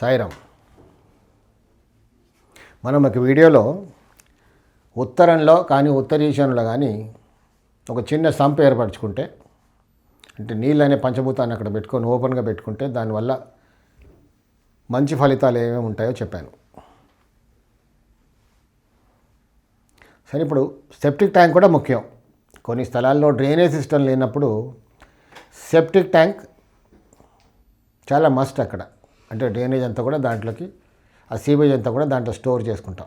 సాయిరామ్. మనం ఒక వీడియోలో ఉత్తరంలో కానీ ఉత్తర ఈశాన్యంలో కానీ ఒక చిన్న సంప ఏర్పరచుకుంటే అంటే నీళ్ళు అనే పంచభూతాన్ని అక్కడ పెట్టుకొని ఓపెన్గా పెట్టుకుంటే దానివల్ల మంచి ఫలితాలు ఏమేమి ఉంటాయో చెప్పాను. సరే ఇప్పుడు సెప్టిక్ ట్యాంక్ కూడా ముఖ్యం. కొన్ని స్థలాల్లో డ్రైనేజ్ సిస్టమ్ లేనప్పుడు సెప్టిక్ ట్యాంక్ చాలా మస్ట్ అక్కడ. అంటే డ్రైనేజ్ అంతా కూడా దాంట్లోకి ఆ సీవేజ్ అంతా కూడా దాంట్లో స్టోర్ చేసుకుంటాం.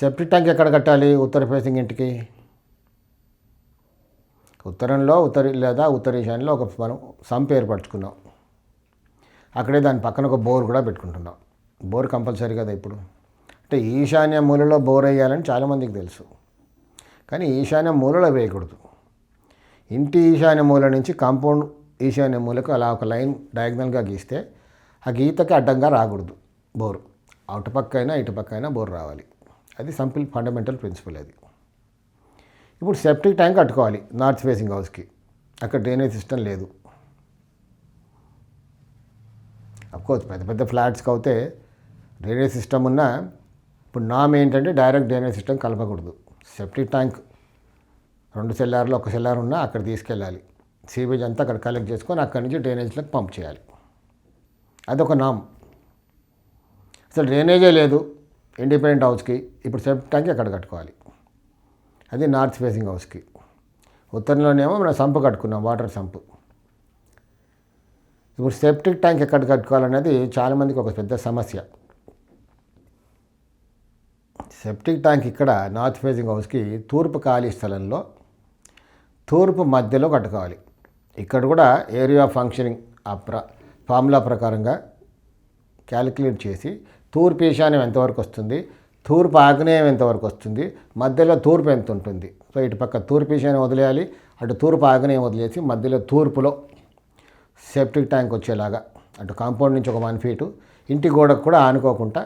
సెప్టిక్ ట్యాంక్ ఎక్కడ కట్టాలి ఉత్తర ఫేసింగ్ ఇంటికి? ఉత్తరంలో ఉత్తర లేదా ఉత్తర ఈశాన్యంలో ఒక మనం సంప్ ఏర్పరచుకున్నాం. అక్కడే దాని పక్కన ఒక బోర్ కూడా పెట్టుకుంటున్నాం. బోర్ కంపల్సరీ కదా ఇప్పుడు. అంటే ఈశాన్య మూలలో బోర్ వేయాలని చాలామందికి తెలుసు. కానీ ఈశాన్య మూలలో వేయకూడదు. ఇంటి ఈశాన్య మూల నుంచి కాంపౌండ్ ఈశాన్య మూలకు అలా ఒక లైన్ డయాగ్నల్గా గీస్తే ఆ గీతకి అడ్డంగా రాకూడదు బోరు. అటుపక్క అయినా ఇటుపక్క అయినా బోర్ రావాలి. అది సింపుల్ ఫండమెంటల్ ప్రిన్సిపల్ అది. ఇప్పుడు సెప్టిక్ ట్యాంక్ కట్టుకోవాలి నార్త్ ఫేసింగ్ హౌస్కి. అక్కడ డ్రైనేజ్ సిస్టమ్ లేదు. అఫ్కోర్స్ పెద్ద పెద్ద ఫ్లాట్స్కి అయితే డ్రైనేజ్ సిస్టమ్ ఉన్నా ఇప్పుడు నామ్ ఏంటంటే డైరెక్ట్ డ్రైనేజ్ సిస్టమ్ కలపకూడదు. సెప్టిక్ ట్యాంక్ రెండు సెల్లార్లు ఒక సెల్లార్ ఉన్నా అక్కడ తీసుకెళ్ళాలి. సీవేజ్ అంతా అక్కడ కలెక్ట్ చేసుకొని అక్కడి నుంచి డ్రైనేజ్లకు పంప్ చేయాలి. అదొక నామ్. అసలు డ్రైనేజే లేదు ఇండిపెండెంట్ హౌస్కి. ఇప్పుడు సెప్టిక్ ట్యాంక్ అక్కడ కట్టుకోవాలి? అది నార్త్ ఫేసింగ్ హౌస్కి. ఉత్తరంలోనేమో మనం సంపు కట్టుకున్నాం వాటర్ సంపు. ఇప్పుడు సెప్టిక్ ట్యాంక్ ఎక్కడ కట్టుకోవాలనేది చాలామందికి ఒక పెద్ద సమస్య. సెప్టిక్ ట్యాంక్ ఇక్కడ నార్త్ ఫేసింగ్ హౌస్కి తూర్పు ఖాళీ స్థలంలో తూర్పు మధ్యలో కట్టుకోవాలి. ఇక్కడ కూడా ఏరియా ఫంక్షనింగ్ ఆ ప్ర ఫార్ములా ప్రకారంగా క్యాలిక్యులేట్ చేసి తూర్పు ఈశాన్యం ఎంతవరకు వస్తుంది తూర్పు ఆగ్నేయం ఎంతవరకు వస్తుంది మధ్యలో తూర్పు ఎంత ఉంటుంది. సో ఇటు పక్క తూర్పు ఈశాన్యం వదిలేయాలి అటు తూర్పు ఆగ్నేయం వదిలేసి మధ్యలో తూర్పులో సెప్టిక్ ట్యాంక్ వచ్చేలాగా అటు కాంపౌండ్ నుంచి ఒక వన్ ఫీటు ఇంటి గోడకు కూడా ఆనుకోకుండా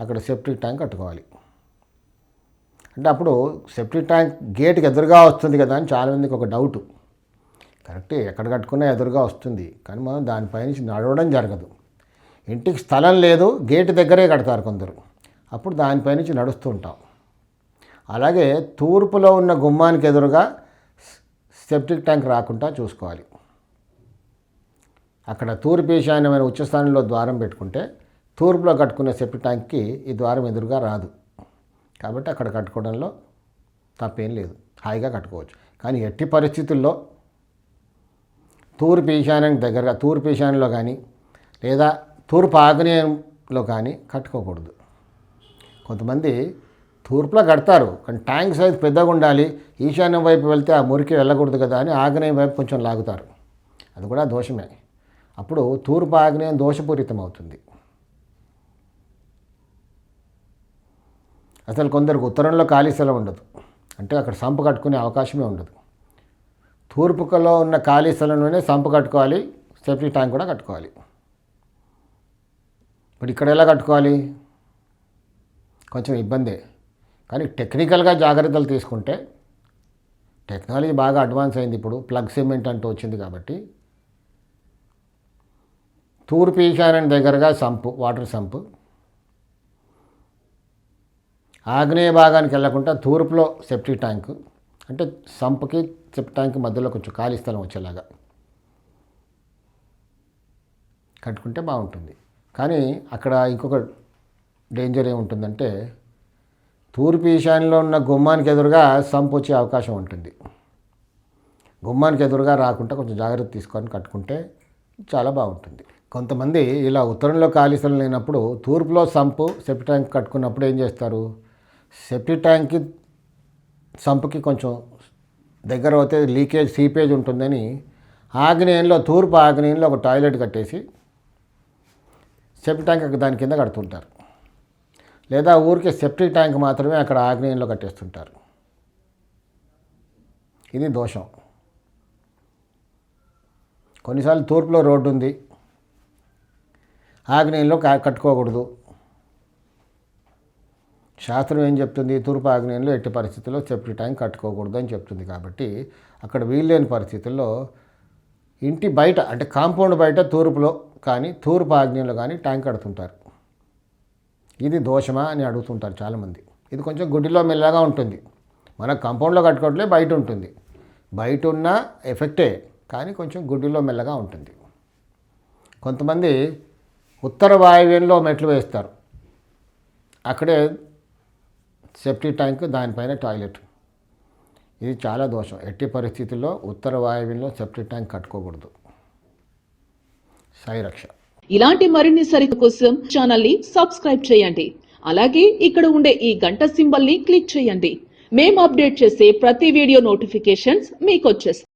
అక్కడ సెప్టిక్ ట్యాంక్ కట్టుకోవాలి. అంటే అప్పుడు సెప్టిక్ ట్యాంక్ గేట్కి ఎదురుగా వస్తుంది కదా అని చాలామందికి ఒక డౌట్ కరెక్ట్ ఎక్కడ కట్టుకున్నా ఎదురుగా వస్తుంది. కానీ మనం దానిపైనుంచి నడవడం జరగదు. ఇంటికి స్థలం లేదు గేటు దగ్గరే కడతారు కొందరు. అప్పుడు దానిపైనుంచి నడుస్తూ ఉంటాం. అలాగే తూర్పులో ఉన్న గుమ్మానికి ఎదురుగా సెప్టిక్ ట్యాంక్ రాకుండా చూసుకోవాలి. అక్కడ తూర్పు ఈశాన్యమైన ఉచ్చస్థానంలో ద్వారం పెట్టుకుంటే తూర్పులో కట్టుకునే సెప్టిక్ ట్యాంక్కి ఈ ద్వారం ఎదురుగా రాదు. కాబట్టి అక్కడ కట్టుకోవడంలో తప్పేం లేదు. హాయిగా కట్టుకోవచ్చు. కానీ ఎట్టి పరిస్థితుల్లో తూర్పు ఈశాన్యానికి దగ్గరగా తూర్పు ఈశాన్యంలో కానీ లేదా తూర్పు ఆగ్నేయంలో కానీ కట్టుకోకూడదు. కొంతమంది తూర్పులో కడతారు కానీ ట్యాంక్ సైజ్ పెద్దగా ఉండాలి ఈశాన్యం వైపు వెళ్తే ఆ మురికి వెళ్ళకూడదు కదా అని ఆగ్నేయం వైపు కొంచెం లాగుతారు. అది కూడా దోషమే. అప్పుడు తూర్పు ఆగ్నేయం దోషపూరితం అవుతుంది అసలు కొందరికి ఉత్తరంలో ఖాళీ స్థలం ఉండదు. అంటే అక్కడ సంపు కట్టుకునే అవకాశమే ఉండదు. తూర్పుకలో ఉన్న ఖాళీ స్థలంలోనే సంపు కట్టుకోవాలి సెప్టిక్ ట్యాంక్ కూడా కట్టుకోవాలి. ఇప్పుడు ఇక్కడ ఎలా కట్టుకోవాలి? కొంచెం ఇబ్బందే. కానీ టెక్నికల్గా జాగ్రత్తలు తీసుకుంటే టెక్నాలజీ బాగా అడ్వాన్స్ అయింది ఇప్పుడు. ప్లగ్ సిమెంట్ అంటూ వచ్చింది కాబట్టి. తూర్పు ఈశాన్యం దగ్గరగా సంపు వాటర్ సంపు. ఆగ్నేయ భాగానికి వెళ్ళకుండా తూర్పులో సెప్టిక్ ట్యాంక్ అంటే సంపుకి సెప్టిక్ ట్యాంక్ మధ్యలో కొంచెం ఖాళీ స్థలం వచ్చేలాగా కట్టుకుంటే బాగుంటుంది. కానీ అక్కడ ఇంకొక డేంజర్ ఏముంటుందంటే తూర్పు ఈశాన్యంలో ఉన్న గుమ్మానికి ఎదురుగా సంపు వచ్చే అవకాశం ఉంటుంది. గుమ్మానికి ఎదురుగా రాకుండా కొంచెం జాగ్రత్త తీసుకొని కట్టుకుంటే చాలా బాగుంటుంది. కొంతమంది ఇలా ఉత్తరంలో ఖాళీ స్థలం లేనప్పుడు తూర్పులో సంపు సెప్టిక్ ట్యాంక్ కట్టుకున్నప్పుడు ఏం చేస్తారు? సెప్టిక్ ట్యాంక్కి సంపుకి కొంచెం దగ్గర అవుతే లీకేజ్ సీపేజ్ ఉంటుందని ఆగ్నేయంలో తూర్పు ఆగ్నేయంలో ఒక టాయిలెట్ కట్టేసి సెప్టిక్ ట్యాంక్ దాని కింద కడుతుంటారు. లేదా ఊరికే సెప్టిక్ ట్యాంక్ మాత్రమే అక్కడ ఆగ్నేయంలో కట్టేస్తుంటారు. ఇది దోషం. కొన్నిసార్లు తూర్పులో రోడ్డు ఉంది ఆగ్నేయంలో కట్టుకోకూడదు. శాస్త్రం ఏం చెప్తుంది? తూర్పు ఆగ్నేయంలో ఎట్టి పరిస్థితుల్లో సెప్టిక్ ట్యాంక్ కట్టుకోకూడదు అని చెప్తుంది కాబట్టి అక్కడ వీల్లేని పరిస్థితుల్లో ఇంటి బయట అంటే కాంపౌండ్ బయట తూర్పులో కానీ తూర్పు ఆగ్నేయంలో కానీ ట్యాంక్ కడుతుంటారు. ఇది దోషమా అని అడుగుతుంటారు చాలామంది. ఇది కొంచెం గుడిలో మెల్లగా ఉంటుంది. మన కాంపౌండ్లో కట్టుకోవట్లే బయట ఉంటుంది. బయట ఉన్న ఎఫెక్టే కానీ కొంచెం గుడ్డిలో మెల్లగా ఉంటుంది. కొంతమంది ఉత్తర వాయువ్యంలో మెట్లు వేస్తారు. అక్కడే సెప్టిక్ ట్యాంక్ దానిపైన టాయిలెట్. ఇది చాలా దోషం. ఎట్టి పరిస్థితుల్లో ఉత్తర వాయువ్యంలో సెప్టిక్ ట్యాంక్ కట్టుకోకూడదు. సైరక్ష. ఇలాంటి మరిన్ని సరిత కోసం ఛానల్ని సబ్స్క్రైబ్ చేయండి. అలాగే ఇక్కడ ఉండే ఈ గంట సింబల్ని క్లిక్ చేయండి. మేము అప్డేట్ చేసే ప్రతి వీడియో నోటిఫికేషన్స్ మీకు వచ్చేస్తాయి